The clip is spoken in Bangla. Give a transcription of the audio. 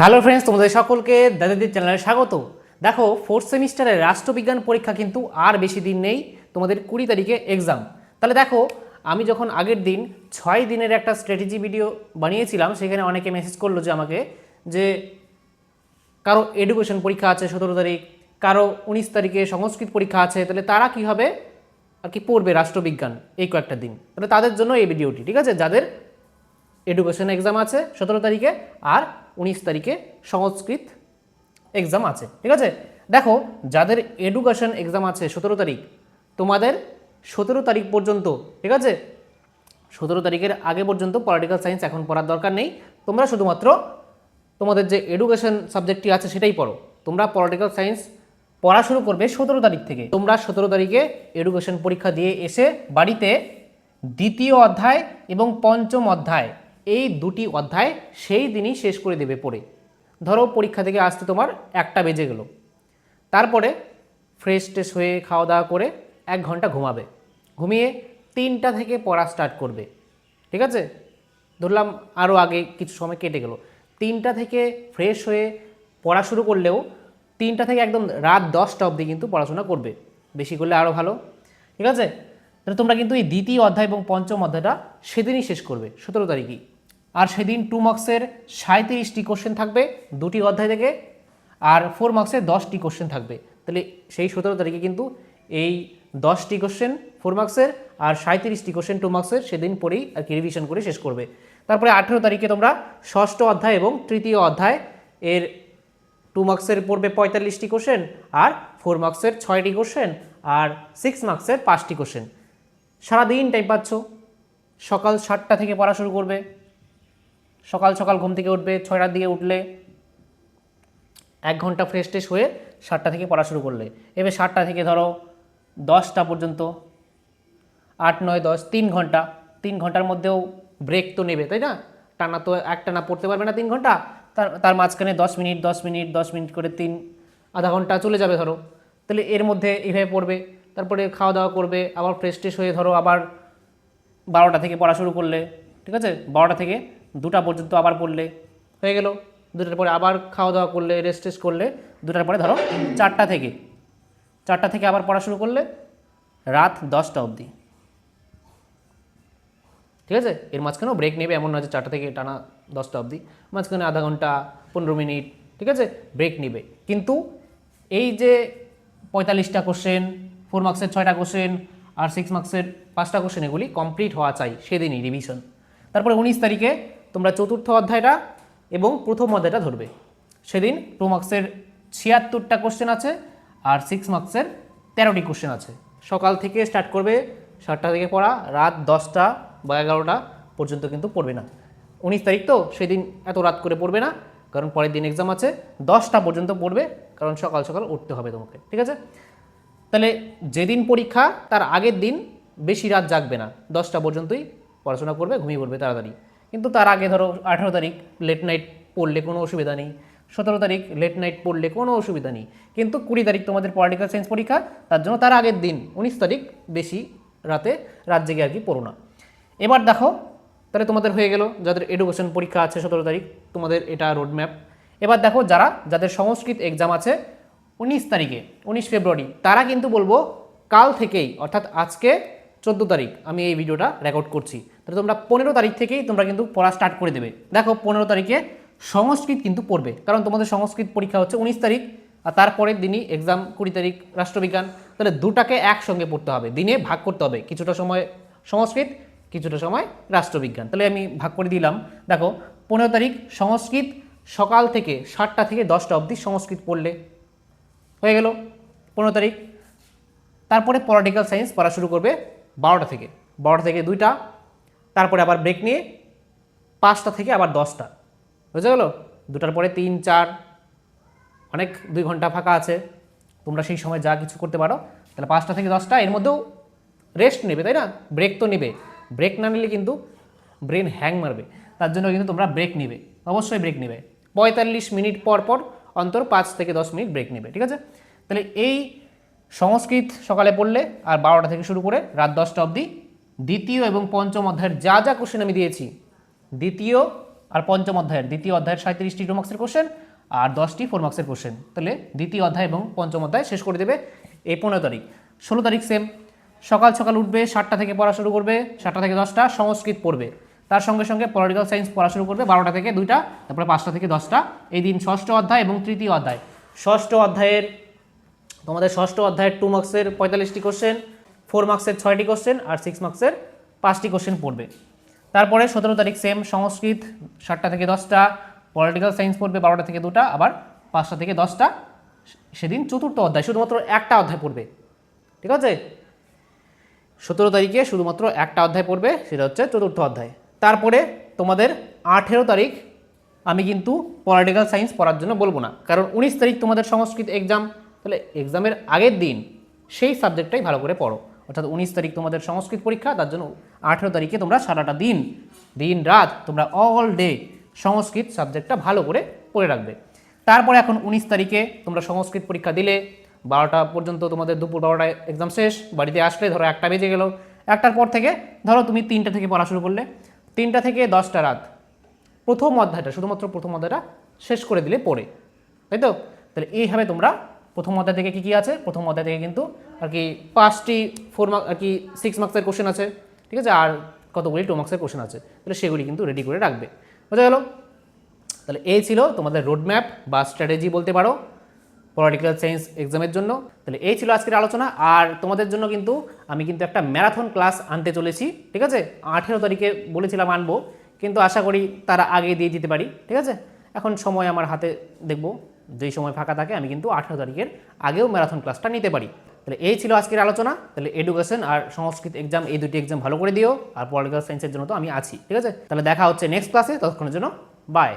হ্যালো ফ্রেন্ডস তোমাদের সকলকে দাদাদির চ্যানেলে স্বাগত। দেখো ফোর্থ সেমিস্টারের রাষ্ট্রবিজ্ঞান পরীক্ষা কিন্তু আর বেশি দিন নেই, তোমাদের কুড়ি তারিখে এক্সাম তাহলে দেখো, আমি যখন আগের দিন ছয় দিনের একটা স্ট্র্যাটেজি ভিডিও বানিয়েছিলাম, সেখানে অনেকে মেসেজ করল যে আমাকে যে কারও এডুকেশন পরীক্ষা আছে সতেরো তারিখ, কারও উনিশ তারিখে সংস্কৃত পরীক্ষা আছে, তাহলে তারা কি হবে? আর কি পড়বে রাষ্ট্রবিজ্ঞান এই কয়েকটা দিন। তাহলে তাদের জন্য এই ভিডিওটি ঠিক আছে? যাদের এডুকেশন এক্সাম আছে সতেরো তারিখে আর উনিশ তারিখে সংস্কৃত এক্সাম আছে, ঠিক আছে? দেখো, যাদের এডুকেশন এক্সাম আছে সতেরো তারিখ, তোমাদের সতেরো তারিখ পর্যন্ত, ঠিক আছে? সতেরো তারিখের আগে পর্যন্ত পলিটিক্যাল সায়েন্স এখন পড়ার দরকার নেই। তোমরা শুধুমাত্র তোমাদের যে এডুকেশন সাবজেক্টটি আছে সেটাই পড়ো। তোমরা পলিটিক্যাল সায়েন্স পড়া শুরু করবে সতেরো তারিখ থেকে। তোমরা সতেরো তারিখে এডুকেশন পরীক্ষা দিয়ে এসে বাড়িতে দ্বিতীয় অধ্যায় এবং পঞ্চম অধ্যায় এই দুটি অধ্যায় সেই দিনই শেষ করে দেবে পড়ে। ধরো পরীক্ষা থেকে আসতে তোমার একটা বেজে গেল। তারপরে ফ্রেশ ট্রেশ হয়ে খাওয়া দাওয়া করে এক ঘণ্টা ঘুমাবে। ঘুমিয়ে তিনটা থেকে পড়া স্টার্ট করবে। ঠিক আছে? ধরলাম আরও আগে কিছু সময় কেটে গেল। তিনটা থেকে ফ্রেশ হয়ে পড়া শুরু করলেও তিনটা থেকে একদম রাত দশটা অবধি কিন্তু পড়াশোনা করবে। বেশি করলে আরও ভালো। ঠিক আছে? তাহলে তোমরা কিন্তু এই দ্বিতীয় অধ্যায় এবং পঞ্চম অধ্যায়টা সেদিনই শেষ করবে। সতেরো তারিখই। আর সেদিন টু মার্কসের সাঁত্রিশটি কোশ্চেন থাকবে, দুটি অধ্যায় থেকে, আর ফোর মার্কসের দশটি কোশ্চেন থাকবে। তাহলে সেই সতেরো তারিখে কিন্তু এই দশটি কোশ্চেন ফোর মার্কসের আর সাঁত্রিশটি কোশ্চেন টু মার্কসের সেদিন পরেই আর কি রিভিশন করে শেষ করবে। তারপরে আঠেরো তারিখে তোমরা ষষ্ঠ অধ্যায় এবং তৃতীয় অধ্যায় এর টু মার্কসের পড়বে পঁয়তাল্লিশটি কোশ্চেন আর ফোর মার্কসের ছয়টি কোশ্চেন আর সিক্স মার্কসের পাঁচটি কোশ্চেন সারাদিন টাইম পাচ্ছ। সকাল সাতটা থেকে পড়া শুরু করবে। সকাল সকাল ঘুম থেকে উঠবে, ছয়টার দিকে উঠলে এক ঘণ্টা ফ্রেশ ট্রেশ হয়ে সাতটা থেকে পড়া শুরু করলে। এবার সাতটা থেকে ধরো দশটা পর্যন্ত, আট, নয়, দশ, তিন ঘণ্টা। তিন ঘণ্টার মধ্যেও ব্রেক তো নেবে, তাই না? টানা তো এক টানা পড়তে পারবে না তিন ঘণ্টা। তার তার মাঝখানে দশ মিনিট দশ মিনিট দশ মিনিট করে তিন, আধা ঘণ্টা চলে যাবে ধরো। তাহলে এর মধ্যে এইভাবে পড়বে, তারপরে খাওয়া দাওয়া করবে, আবার ফ্রেশ ট্রেশ হয়ে ধরো আবার বারোটা থেকে পড়া শুরু করলে, ঠিক আছে? বারোটা থেকে দুটা পর্যন্ত আবার পড়লে হয়ে গেল। দুটার পরে আবার খাওয়া দাওয়া করলে রেস্ট টেস্ট করলে, দুটার পরে ধরো চারটা থেকে। চারটা থেকে আবার পড়া শুরু করলে রাত দশটা অবধি। ঠিক আছে? এর মাঝখানেও ব্রেক নেবে, এমন নয় যে চারটা থেকে টানা দশটা অবধি। মাঝখানে আধা ঘণ্টা, পনেরো মিনিট, ঠিক আছে? ব্রেক নেবে। কিন্তু এই যে পঁয়তাল্লিশটা কোশ্চেন ফোর মার্কসের ছয়টা কোশ্চেন আর সিক্স মার্কসের পাঁচটা কোশ্চেন এগুলি কমপ্লিট হওয়া চাই, সেদিনই রিভিশন তারপরে উনিশ তারিখে তোমরা চতুর্থ অধ্যায়টা এবং প্রথম অধ্যায়টা ধরবে। সেদিন টু মার্কসের ছিয়াত্তরটা কোশ্চেন আছে আর সিক্স মার্কসের তেরোটি কোশ্চেন আছে। সকাল থেকে স্টার্ট করবে সাতটা থেকে পড়া, রাত দশটা বা এগারোটা পর্যন্ত কিন্তু পড়বে না। উনিশ তারিখ তো, সেদিন এত রাত করে পড়বে না, কারণ পরের দিন এক্সাম আছে। দশটা পর্যন্ত পড়বে, কারণ সকাল সকাল উঠতে হবে তোমাকে, ঠিক আছে? তাহলে যেদিন পরীক্ষা, তার আগের দিন বেশি রাত জাগবে না। দশটা পর্যন্তই পড়াশোনা করবে, ঘুমিয়ে পড়বে তাড়াতাড়ি। কিন্তু তার আগে ধরো আঠেরো তারিখ লেট নাইট পড়লে কোনো অসুবিধা নেই, সতেরো তারিখ লেট নাইট পড়লে কোনো অসুবিধা নেই, কিন্তু কুড়ি তারিখ তোমাদের পলিটিক্যাল সায়েন্স পরীক্ষা, তার জন্য তার আগের দিন, উনিশ তারিখ বেশি রাতে রাত জেগে আর কি পড়ো না। এবার দেখো, তাহলে তোমাদের হয়ে গেল, যাদের এডুকেশন পরীক্ষা আছে সতেরো তারিখ, তোমাদের এটা রোড ম্যাপ এবার দেখো যারা, যাদের সংস্কৃত এক্সাম আছে, উনিশ তারিখে, উনিশ ফেব্রুয়ারি, তারা কিন্তু বলব কাল থেকেই, অর্থাৎ আজকে চোদ্দ তারিখ আমি এই ভিডিওটা রেকর্ড করছি। তাহলে তোমরা পনেরো তারিখ থেকেই তোমরা কিন্তু পড়া স্টার্ট করে দেবে। দেখো, পনেরো তারিখে সংস্কৃত কিন্তু পড়বে। কারণ তোমাদের সংস্কৃত পরীক্ষা হচ্ছে উনিশ তারিখ, আর তারপরের দিনই এক্সাম কুড়ি তারিখ, রাষ্ট্রবিজ্ঞান, তাহলে দুটাকে একসঙ্গে পড়তে হবে। দিনে ভাগ করতে হবে। কিছুটা সময় সংস্কৃত, কিছুটা সময় রাষ্ট্রবিজ্ঞান। তাহলে আমি ভাগ করে দিলাম। দেখো, পনেরো তারিখ সংস্কৃত, সকাল থেকে সাতটা থেকে দশটা অবধি সংস্কৃত পড়লে। হয়ে গেল। পনেরো তারিখ। তারপরে পলিটিক্যাল সায়েন্স পড়া শুরু করবে। বারোটা থেকে বারোটা থেকে দুইটা, তারপরে আবার ব্রেক নিয়ে পাঁচটা থেকে আবার দশটা। বুঝে গেল দুটার পরে তিন, চার, অনেক দুই ঘণ্টা ফাঁকা আছে। তোমরা সেই সময় যা কিছু করতে পারো, তাহলে পাঁচটা থেকে দশটা, এর মধ্যেও রেস্ট নেবে, তাই না? ব্রেক তো নেবে। ব্রেক না নিলে কিন্তু ব্রেন হ্যাং মারবে। তার জন্য কিন্তু তোমরা ব্রেক নেবে। অবশ্যই ব্রেক নেবে। পঁয়তাল্লিশ মিনিট পর পর অন্তর পাঁচ থেকে দশ মিনিট ব্রেক নেবে, ঠিক আছে? তাহলে এই সংস্কৃত সকালে পড়লে আর বারোটা থেকে শুরু করে রাত দশটা অবধি দ্বিতীয় এবং পঞ্চম অধ্যায়ের যা যা কোশ্চেন আমি দিয়েছি, দ্বিতীয় আর পঞ্চম অধ্যায়ের, দ্বিতীয় অধ্যায়ের সাঁত্রিশটি টু মার্ক্সের কোশ্চেন আর দশটি ফোর মার্ক্সের কোশ্চেন তাহলে দ্বিতীয় অধ্যায় এবং পঞ্চম অধ্যায় শেষ করে দেবে এই পনেরো তারিখ। ষোলো তারিখ সেম সকাল সকাল উঠবে, সাতটা থেকে পড়া শুরু করবে, সাতটা থেকে দশটা সংস্কৃত পড়বে। তার সঙ্গে সঙ্গে পলিটিক্যাল সায়েন্স পড়া শুরু করবে বারোটা থেকে দুইটা, তারপরে পাঁচটা থেকে দশটা। এই দিন ষষ্ঠ অধ্যায় এবং তৃতীয় অধ্যায়। ষষ্ঠ অধ্যায়ের তোমাদের ষষ্ঠ অধ্যায়ের টু মার্ক্সের পঁয়তাল্লিশটি কোশ্চেন ফোর মার্ক্সের ছয়টি কোশ্চেন আর সিক্স মার্ক্সের পাঁচটি কোশ্চেন পড়বে। তারপরে সতেরো তারিখ সেম সংস্কৃত, সাতটা থেকে দশটা পলিটিক্যাল সায়েন্স পড়বে বারোটা থেকে দুটা, আবার পাঁচটা থেকে দশটা, সেদিন চতুর্থ অধ্যায়, শুধুমাত্র একটা অধ্যায় পড়বে। ঠিক আছে? সতেরো তারিখে শুধুমাত্র একটা অধ্যায় পড়বে, সেটা হচ্ছে চতুর্থ অধ্যায়। তারপরে তোমাদের আঠেরো তারিখ আমি কিন্তু পলিটিক্যাল সায়েন্স পড়ার জন্য বলব না, কারণ উনিশ তারিখ তোমাদের সংস্কৃত এক্সাম তাহলে এক্সামের আগের দিন সেই সাবজেক্টটাই ভালো করে পড়ো। অর্থাৎ উনিশ তারিখ তোমাদের সংস্কৃত পরীক্ষা, তার জন্য আঠেরো তারিখে তোমরা সারাটা দিন দিন রাত তোমরা অল ডে সংস্কৃত সাবজেক্টটা ভালো করে পড়ে রাখবে। তারপরে এখন উনিশ তারিখে তোমরা সংস্কৃত পরীক্ষা দিলে, বারোটা পর্যন্ত তোমাদের দুপুর বারোটায় এক্সাম শেষ, বাড়িতে আসলে ধরো একটা বেজে গেল। একটার পর থেকে ধরো তুমি তিনটা থেকে পড়া শুরু করলে। তিনটা থেকে দশটা রাত প্রথম অধ্যায়টা, শুধুমাত্র প্রথম অধ্যায়টা শেষ করে দিলে পড়ে। তাই তো? তাহলে এইভাবে তোমরা প্রথম অধ্যায় থেকে কী কী আছে? প্রথম অধ্যায় থেকে কিন্তু আর কি পাঁচটি ফোর মার্ক আর কি সিক্স মার্কসের কোশ্চেন আছে, ঠিক আছে? আর কতগুলি টু মার্কসের কোশ্চেন আছে। তাহলে সেগুলি কিন্তু রেডি করে রাখবে। বোঝা গেল? তাহলে এই ছিল তোমাদের রোডম্যাপ বা স্ট্র্যাটেজি বলতে পারো পলিটিক্যাল সায়েন্স এক্সামের জন্য। তাহলে এই ছিল আজকের আলোচনা। আর তোমাদের জন্য কিন্তু আমি কিন্তু একটা ম্যারাথন ক্লাস আনতে চলেছি, ঠিক আছে? আঠেরো তারিখে বলেছিলাম আনব, কিন্তু আশা করি তারা আগে দিয়ে দিতে পারি, ঠিক আছে? এখন সময় আমার হাতে দেখব। যেই সময় ফাঁকা থাকে, আমি কিন্তু আঠেরো তারিখের আগেও ম্যারাথন ক্লাসটা নিতে পারি। তাহলে এই ছিল আজকের আলোচনা। তাহলে এডুকেশন আর সংস্কৃত এক্সাম এই দুটি এক্সাম ভালো করে দিও, আর পলিটিক্যাল সায়েন্সের জন্য তো আমি আছি, ঠিক আছে? তাহলে দেখা হচ্ছে নেক্সট ক্লাসে ততক্ষণের জন্য বাই